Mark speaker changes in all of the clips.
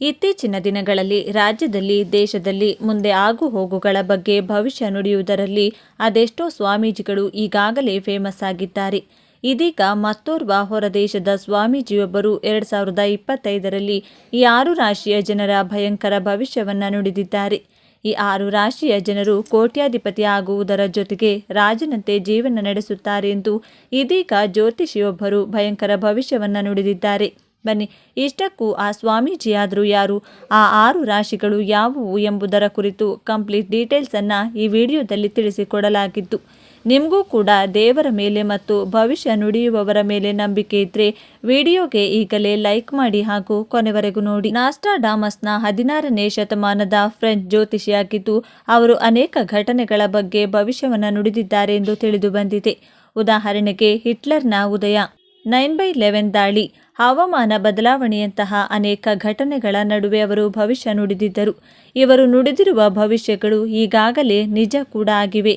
Speaker 1: ಇತ್ತೀಚಿನ ದಿನಗಳಲ್ಲಿ ರಾಜ್ಯದಲ್ಲಿ, ದೇಶದಲ್ಲಿ ಮುಂದೆ ಆಗು ಹೋಗುಗಳ ಬಗ್ಗೆ ಭವಿಷ್ಯ ನುಡಿಯುವುದರಲ್ಲಿ ಅದೆಷ್ಟೋ ಸ್ವಾಮೀಜಿಗಳು ಈಗಾಗಲೇ ಫೇಮಸ್ ಆಗಿದ್ದಾರೆ. ಇದೀಗ ಮತ್ತೋರ್ವ ಹೊರದೇಶದ ಸ್ವಾಮೀಜಿಯೊಬ್ಬರು ಎರಡು ಸಾವಿರದ ಇಪ್ಪತ್ತೈದರಲ್ಲಿ ಈ ಆರು ರಾಶಿಯ ಜನರ ಭಯಂಕರ ಭವಿಷ್ಯವನ್ನು ನುಡಿದಿದ್ದಾರೆ. ಈ ಆರು ರಾಶಿಯ ಜನರು ಕೋಟ್ಯಾಧಿಪತಿ ಆಗುವುದರ ಜೊತೆಗೆ ರಾಜನಂತೆ ಜೀವನ ನಡೆಸುತ್ತಾರೆ ಎಂದು ಇದೀಗ ಜ್ಯೋತಿಷಿಯೊಬ್ಬರು ಭಯಂಕರ ಭವಿಷ್ಯವನ್ನು ನುಡಿದಿದ್ದಾರೆ. ಬನ್ನಿ. ಇಷ್ಟಕ್ಕೂ ಆ ಸ್ವಾಮೀಜಿಯಾದರೂ ಯಾರು? ಆ ಆರು ರಾಶಿಗಳು ಯಾವುವು ಎಂಬುದರ ಕುರಿತು ಕಂಪ್ಲೀಟ್ ಡೀಟೇಲ್ಸನ್ನು ಈ ವಿಡಿಯೋದಲ್ಲಿ ತಿಳಿಸಿಕೊಡಲಾಗಿತ್ತು. ನಿಮಗೂ ಕೂಡ ದೇವರ ಮೇಲೆ ಮತ್ತು ಭವಿಷ್ಯ ನುಡಿಯುವವರ ಮೇಲೆ ನಂಬಿಕೆ ಇದ್ದರೆ ವಿಡಿಯೋಗೆ ಈಗಲೇ ಲೈಕ್ ಮಾಡಿ ಹಾಗೂ ಕೊನೆವರೆಗೂ ನೋಡಿ. ನಾಸ್ಟಾಡಾಮಸ್ನ ಹದಿನಾರನೇ ಶತಮಾನದ ಫ್ರೆಂಚ್ ಜ್ಯೋತಿಷಿಯಾಗಿದ್ದು ಅವರು ಅನೇಕ ಘಟನೆಗಳ ಬಗ್ಗೆ ಭವಿಷ್ಯವನ್ನು ನುಡಿದಿದ್ದಾರೆ ಎಂದು ತಿಳಿದು ಬಂದಿದೆ. ಉದಾಹರಣೆಗೆ ಹಿಟ್ಲರ್ನ ಉದಯ. ನೈನ್ ಬೈ ಲೆವೆನ್ ದಾಳಿ. ಹವಾಮಾನ ಬದಲಾವಣೆಯಂತಹ ಅನೇಕ ಘಟನೆಗಳ ನಡುವೆ ಅವರು ಭವಿಷ್ಯ ನುಡಿದಿದ್ದರು. ಇವರು ನುಡಿದಿರುವ ಭವಿಷ್ಯಗಳು ಈಗಾಗಲೇ ನಿಜ ಕೂಡ ಆಗಿವೆ.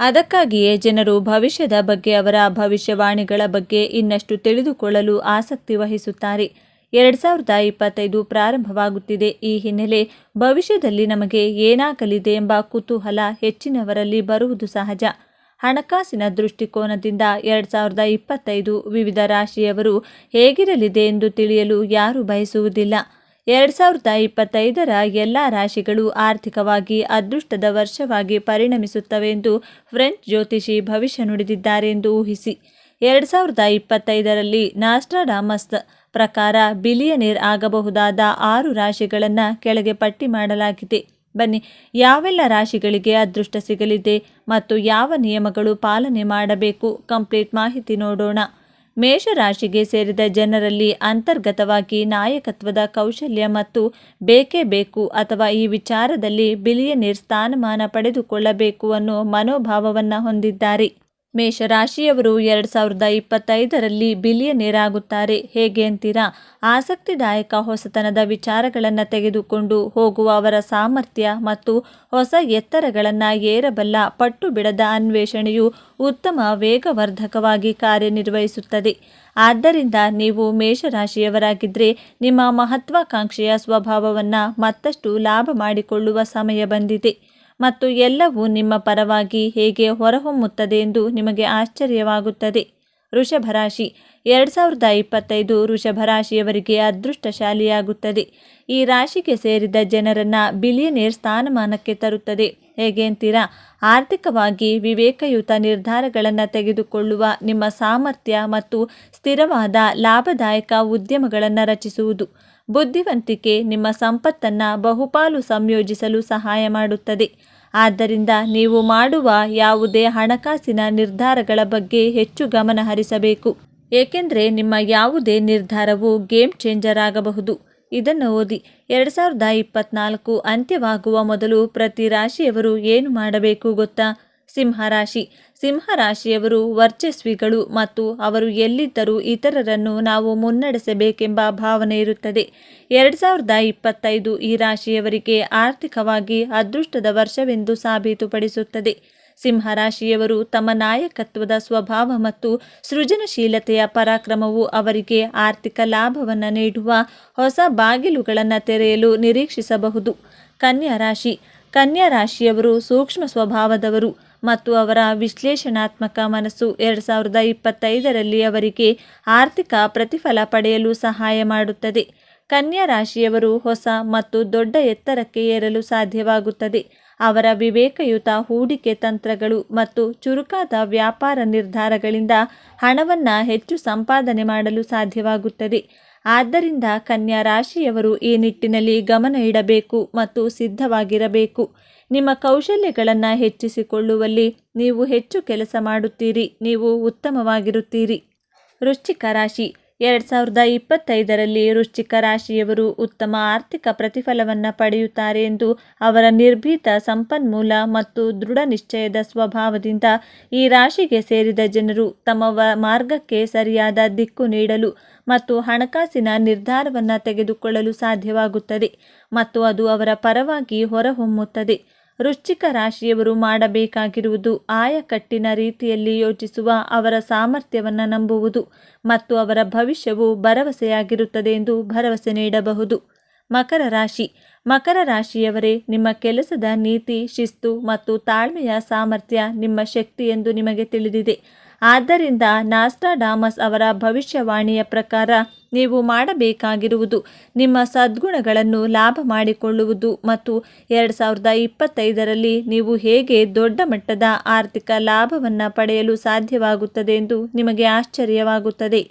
Speaker 1: ಅದಕ್ಕಾಗಿಯೇ ಜನರು ಭವಿಷ್ಯದ ಬಗ್ಗೆ ಅವರ ಭವಿಷ್ಯವಾಣಿಗಳ ಬಗ್ಗೆ ಇನ್ನಷ್ಟು ತಿಳಿದುಕೊಳ್ಳಲು ಆಸಕ್ತಿ ವಹಿಸುತ್ತಾರೆ. ಎರಡು ಸಾವಿರದ ಇಪ್ಪತ್ತೈದು ಪ್ರಾರಂಭವಾಗುತ್ತಿದೆ. ಈ ಹಿನ್ನೆಲೆ ಭವಿಷ್ಯದಲ್ಲಿ ನಮಗೆ ಏನಾಗಲಿದೆ ಎಂಬ ಕುತೂಹಲ ಹೆಚ್ಚಿನವರಲ್ಲಿ ಬರುವುದು ಸಹಜ. ಹಣಕಾಸಿನ ದೃಷ್ಟಿಕೋನದಿಂದ ಎರಡು ಸಾವಿರದ ಇಪ್ಪತ್ತೈದು ವಿವಿಧ ರಾಶಿಯವರು ಹೇಗಿರಲಿದೆ ಎಂದು ತಿಳಿಯಲು ಯಾರೂ ಬಯಸುವುದಿಲ್ಲ. ಎರಡು ಸಾವಿರದ ಇಪ್ಪತ್ತೈದರ ಎಲ್ಲ ರಾಶಿಗಳು ಆರ್ಥಿಕವಾಗಿ ಅದೃಷ್ಟದ ವರ್ಷವಾಗಿ ಪರಿಣಮಿಸುತ್ತವೆ ಎಂದು ಫ್ರೆಂಚ್ ಜ್ಯೋತಿಷಿ ಭವಿಷ್ಯ ನುಡಿದಿದ್ದಾರೆ ಎಂದು ಊಹಿಸಿ. ಎರಡು ಸಾವಿರದ ಇಪ್ಪತ್ತೈದರಲ್ಲಿ ನಾಸ್ಟ್ರಾಡಾಮಸ್ ಪ್ರಕಾರ ಬಿಲಿಯನೇರ್ ಆಗಬಹುದಾದ ಆರು ರಾಶಿಗಳನ್ನು ಕೆಳಗೆ ಪಟ್ಟಿ ಮಾಡಲಾಗಿದೆ. ಬನ್ನಿ, ಯಾವೆಲ್ಲ ರಾಶಿಗಳಿಗೆ ಅದೃಷ್ಟ ಸಿಗಲಿದೆ ಮತ್ತು ಯಾವ ನಿಯಮಗಳು ಪಾಲನೆ ಮಾಡಬೇಕು? ಕಂಪ್ಲೀಟ್ ಮಾಹಿತಿ ನೋಡೋಣ. ಮೇಷರಾಶಿಗೆ ಸೇರಿದ ಜನರಲ್ಲಿ ಅಂತರ್ಗತವಾಗಿ ನಾಯಕತ್ವದ ಕೌಶಲ್ಯ ಮತ್ತು ಬೇಕೇ ಬೇಕು ಅಥವಾ ಈ ವಿಚಾರದಲ್ಲಿ ಬಿಲಿಯನೇರ್ ಸ್ಥಾನಮಾನ ಪಡೆದುಕೊಳ್ಳಬೇಕು ಅನ್ನೋ ಮನೋಭಾವವನ್ನು ಹೊಂದಿದ್ದಾರೆ. ಮೇಷರಾಶಿಯವರು ಎರಡು ಸಾವಿರದ ಇಪ್ಪತ್ತೈದರಲ್ಲಿ ಬಿಲಿಯನೇರ್ ಆಗುತ್ತಾರೆ ಹೇಗೆ ಅಂತೀರಾ? ಆಸಕ್ತಿದಾಯಕ ಹೊಸತನದ ವಿಚಾರಗಳನ್ನು ತೆಗೆದುಕೊಂಡು ಹೋಗುವ ಅವರ ಸಾಮರ್ಥ್ಯ ಮತ್ತು ಹೊಸ ಎತ್ತರಗಳನ್ನು ಏರಬಲ್ಲ ಪಟ್ಟು ಬಿಡದ ಅನ್ವೇಷಣೆಯು ಉತ್ತಮ ವೇಗವರ್ಧಕವಾಗಿ ಕಾರ್ಯನಿರ್ವಹಿಸುತ್ತದೆ. ಆದ್ದರಿಂದ ನೀವು ಮೇಷರಾಶಿಯವರಾಗಿದ್ದರೆ ನಿಮ್ಮ ಮಹತ್ವಾಕಾಂಕ್ಷೆಯ ಸ್ವಭಾವವನ್ನು ಮತ್ತಷ್ಟು ಲಾಭ ಮಾಡಿಕೊಳ್ಳುವ ಸಮಯ ಬಂದಿದೆ. ಮತ್ತು ಎಲ್ಲವೂ ನಿಮ್ಮ ಪರವಾಗಿ ಹೇಗೆ ಹೊರಹೊಮ್ಮುತ್ತದೆ ಎಂದು ನಿಮಗೆ ಆಶ್ಚರ್ಯವಾಗುತ್ತದೆ. ವೃಷಭರಾಶಿ ಎರಡು ಸಾವಿರದ ಇಪ್ಪತ್ತೈದು ವೃಷಭರಾಶಿಯವರಿಗೆ ಅದೃಷ್ಟಶಾಲಿಯಾಗುತ್ತದೆ. ಈ ರಾಶಿಗೆ ಸೇರಿದ ಜನರನ್ನು ಬಿಲಿಯನೇರ್ ಸ್ಥಾನಮಾನಕ್ಕೆ ತರುತ್ತದೆ. ಹೇಗೆ ಅಂತೀರಾ? ಆರ್ಥಿಕವಾಗಿ ವಿವೇಕಯುತ ನಿರ್ಧಾರಗಳನ್ನು ತೆಗೆದುಕೊಳ್ಳುವ ನಿಮ್ಮ ಸಾಮರ್ಥ್ಯ ಮತ್ತು ಸ್ಥಿರವಾದ ಲಾಭದಾಯಕ ಉದ್ಯಮಗಳನ್ನು ರಚಿಸುವುದು. ಬುದ್ಧಿವಂತಿಕೆ ನಿಮ್ಮ ಸಂಪತ್ತನ್ನು ಬಹುಪಾಲು ಸಂಯೋಜಿಸಲು ಸಹಾಯ ಮಾಡುತ್ತದೆ. ಆದ್ದರಿಂದ ನೀವು ಮಾಡುವ ಯಾವುದೇ ಹಣಕಾಸಿನ ನಿರ್ಧಾರಗಳ ಬಗ್ಗೆ ಹೆಚ್ಚು ಗಮನ ಹರಿಸಬೇಕು. ಏಕೆಂದರೆ ನಿಮ್ಮ ಯಾವುದೇ ನಿರ್ಧಾರವು ಗೇಮ್ ಚೇಂಜರ್ ಆಗಬಹುದು. ಇದನ್ನು ಓದಿ ಎರಡು ಸಾವಿರದ ಇಪ್ಪತ್ನಾಲ್ಕು ಅಂತ್ಯವಾಗುವ ಮೊದಲು ಪ್ರತಿ ರಾಶಿಯವರು ಏನು ಮಾಡಬೇಕು ಗೊತ್ತಾ? ಸಿಂಹರಾಶಿ. ಸಿಂಹರಾಶಿಯವರು ವರ್ಚಸ್ವಿಗಳು ಮತ್ತು ಅವರು ಎಲ್ಲಿದ್ದರೂ ಇತರರನ್ನು ನಾವು ಮುನ್ನಡೆಸಬೇಕೆಂಬ ಭಾವನೆ ಇರುತ್ತದೆ. ಎರಡು ಸಾವಿರದ ಇಪ್ಪತ್ತೈದು ಈ ರಾಶಿಯವರಿಗೆ ಆರ್ಥಿಕವಾಗಿ ಅದೃಷ್ಟದ ವರ್ಷವೆಂದು ಸಾಬೀತುಪಡಿಸುತ್ತದೆ. ಸಿಂಹರಾಶಿಯವರು ತಮ್ಮ ನಾಯಕತ್ವದ ಸ್ವಭಾವ ಮತ್ತು ಸೃಜನಶೀಲತೆಯ ಪರಾಕ್ರಮವು ಅವರಿಗೆ ಆರ್ಥಿಕ ಲಾಭವನ್ನು ನೀಡುವ ಹೊಸ ಬಾಗಿಲುಗಳನ್ನು ತೆರೆಯಲು ನಿರೀಕ್ಷಿಸಬಹುದು. ಕನ್ಯಾ ರಾಶಿ. ಕನ್ಯಾ ರಾಶಿಯವರು ಸೂಕ್ಷ್ಮ ಸ್ವಭಾವದವರು. ಮತ್ತು ಅವರ ವಿಶ್ಲೇಷಣಾತ್ಮಕ ಮನಸ್ಸು ಎರಡು ಸಾವಿರದ ಇಪ್ಪತ್ತೈದರಲ್ಲಿ ಅವರಿಗೆ ಆರ್ಥಿಕ ಪ್ರತಿಫಲ ಪಡೆಯಲು ಸಹಾಯ ಮಾಡುತ್ತದೆ. ಕನ್ಯಾ ರಾಶಿಯವರು ಹೊಸ ಮತ್ತು ದೊಡ್ಡ ಎತ್ತರಕ್ಕೆ ಏರಲು ಸಾಧ್ಯವಾಗುತ್ತದೆ. ಅವರ ವಿವೇಕಯುತ ಹೂಡಿಕೆ ತಂತ್ರಗಳು ಮತ್ತು ಚುರುಕಾದ ವ್ಯಾಪಾರ ನಿರ್ಧಾರಗಳಿಂದ ಹಣವನ್ನು ಹೆಚ್ಚು ಸಂಪಾದನೆ ಮಾಡಲು ಸಾಧ್ಯವಾಗುತ್ತದೆ. ಆದ್ದರಿಂದ ಕನ್ಯಾ ರಾಶಿಯವರು ಈ ನಿಟ್ಟಿನಲ್ಲಿ ಗಮನ ಇಡಬೇಕು ಮತ್ತು ಸಿದ್ಧವಾಗಿರಬೇಕು. ನಿಮ್ಮ ಕೌಶಲ್ಯಗಳನ್ನು ಹೆಚ್ಚಿಸಿಕೊಳ್ಳುವಲ್ಲಿ ನೀವು ಹೆಚ್ಚು ಕೆಲಸ ಮಾಡುತ್ತೀರಿ, ನೀವು ಉತ್ತಮವಾಗಿರುತ್ತೀರಿ. ವೃಶ್ಚಿಕ ರಾಶಿ, ಎರಡು ಸಾವಿರದ ಇಪ್ಪತ್ತೈದರಲ್ಲಿ ವೃಶ್ಚಿಕ ರಾಶಿಯವರು ಉತ್ತಮ ಆರ್ಥಿಕ ಪ್ರತಿಫಲವನ್ನು ಪಡೆಯುತ್ತಾರೆ ಎಂದು ಅವರ ನಿರ್ಭೀತ ಸಂಪನ್ಮೂಲ ಮತ್ತು ದೃಢ ನಿಶ್ಚಯದ ಸ್ವಭಾವದಿಂದ ಈ ರಾಶಿಗೆ ಸೇರಿದ ಜನರು ತಮ್ಮ ಮಾರ್ಗಕ್ಕೆ ಸರಿಯಾದ ದಿಕ್ಕು ನೀಡಲು ಮತ್ತು ಹಣಕಾಸಿನ ನಿರ್ಧಾರವನ್ನು ತೆಗೆದುಕೊಳ್ಳಲು ಸಾಧ್ಯವಾಗುತ್ತದೆ ಮತ್ತು ಅದು ಅವರ ಪರವಾಗಿ ಹೊರಹೊಮ್ಮುತ್ತದೆ. ವೃಶ್ಚಿಕ ರಾಶಿಯವರು ಮಾಡಬೇಕಾಗಿರುವುದು ಆಯಕಟ್ಟಿನ ರೀತಿಯಲ್ಲಿ ಯೋಚಿಸುವ ಅವರ ಸಾಮರ್ಥ್ಯವನ್ನು ನಂಬುವುದು ಮತ್ತು ಅವರ ಭವಿಷ್ಯವು ಭರವಸೆಯಾಗಿರುತ್ತದೆ ಎಂದು ಭರವಸೆ ನೀಡಬಹುದು. ಮಕರ ರಾಶಿ. ಮಕರ ರಾಶಿಯವರೇ, ನಿಮ್ಮ ಕೆಲಸದ ನೀತಿ, ಶಿಸ್ತು ಮತ್ತು ತಾಳ್ಮೆಯ ಸಾಮರ್ಥ್ಯ ನಿಮ್ಮ ಶಕ್ತಿ ಎಂದು ನಿಮಗೆ ತಿಳಿದಿದೆ. ಆದ್ದರಿಂದ ನಾಸ್ಟಾಡಾಮಸ್ ಅವರ ಭವಿಷ್ಯವಾಣಿಯ ಪ್ರಕಾರ ನೀವು ಮಾಡಬೇಕಾಗಿರುವುದು ನಿಮ್ಮ ಸದ್ಗುಣಗಳನ್ನು ಲಾಭ ಮಾಡಿಕೊಳ್ಳುವುದು ಮತ್ತು ಎರಡು ಸಾವಿರದ ಇಪ್ಪತ್ತೈದರಲ್ಲಿ ನೀವು ಹೇಗೆ ದೊಡ್ಡ ಮಟ್ಟದ ಆರ್ಥಿಕ ಲಾಭವನ್ನು ಪಡೆಯಲು ಸಾಧ್ಯವಾಗುತ್ತದೆ ಎಂದು ನಿಮಗೆ ಆಶ್ಚರ್ಯವಾಗುತ್ತದೆ.